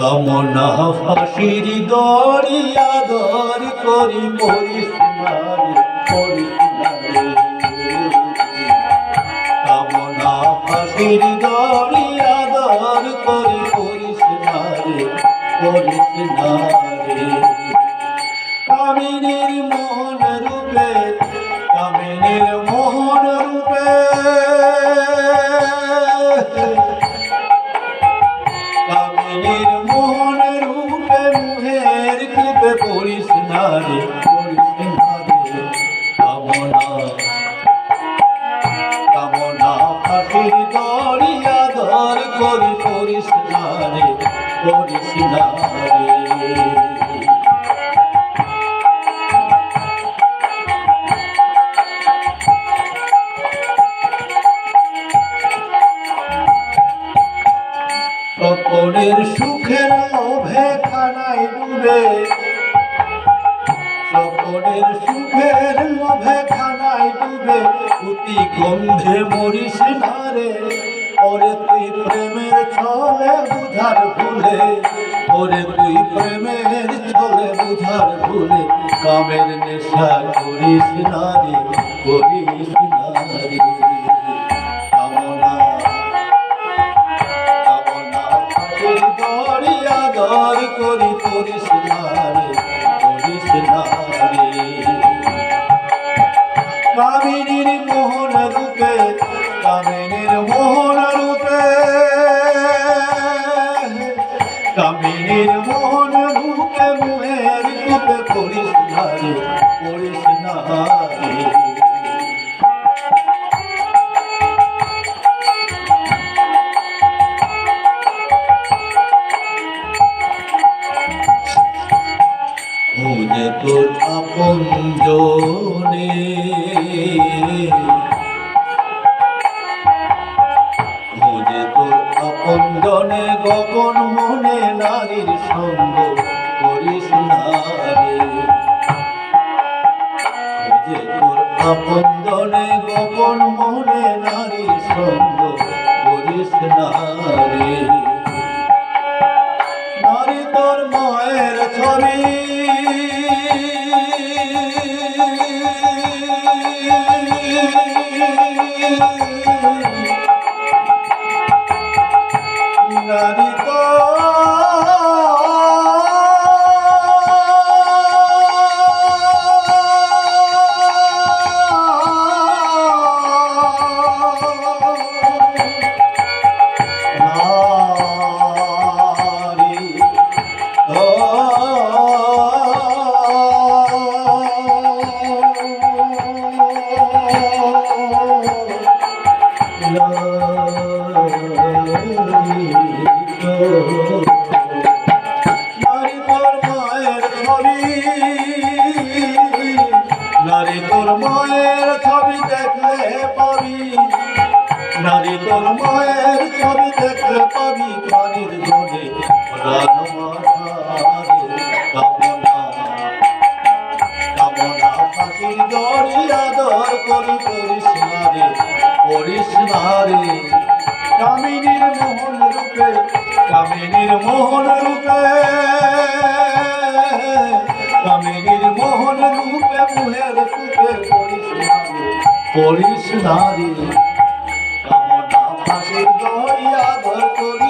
কামনা ফাঁসির দরিয়া দর করি মারে মারে কামনা ফাঁসির দরিয়া দর করি করিস মারে করিস নারে কামিনীর মোহন রূপে, কামিনীর পড়িস না রে স্বপনের সুখের লোভে খানায় ডুবে। স্বপনের সুখের লোভে খানায় ডুবে। অতি গন্ধে মরিস না রে ওরে তুই প্রেমের ছলে বুঝার ভুলে ওরে তুই প্রেমের ছলে বুঝার ভুলে কামের নেশা করিস না রে, করিস না রে। কামনা কামনা ফাঁসির দর করি, করিস না করিস কামিনীর মোহন রূপে কামিনীর মোহন রূপে মোহন রূপে মুহের রূপে করিস না রে রে। তোর আপন জনে আপন জনে গগন মনে নারীর সঙ্গ করিস না রে। খুঁজে তোর আপন জনে গগন মনে নারীর সঙ্গ করিস না রে। নারী তোর মায়ের ছবি নারী তোর মায়ের ছবি দেখলে পাবি নারী মায়ের ছবি দেখলে পাবি প্রাণ মাথারে কামনা কামনা ফাঁসির দরিয়া দর করি করিস না করিস না রে কামিনীর মোহন রূপে, কামিনীর মোহন রূপে। কামিনীর মোহন রূপে মুহের রূপে করিস নারী কামনা ফাঁসির দরিয়া ধর করি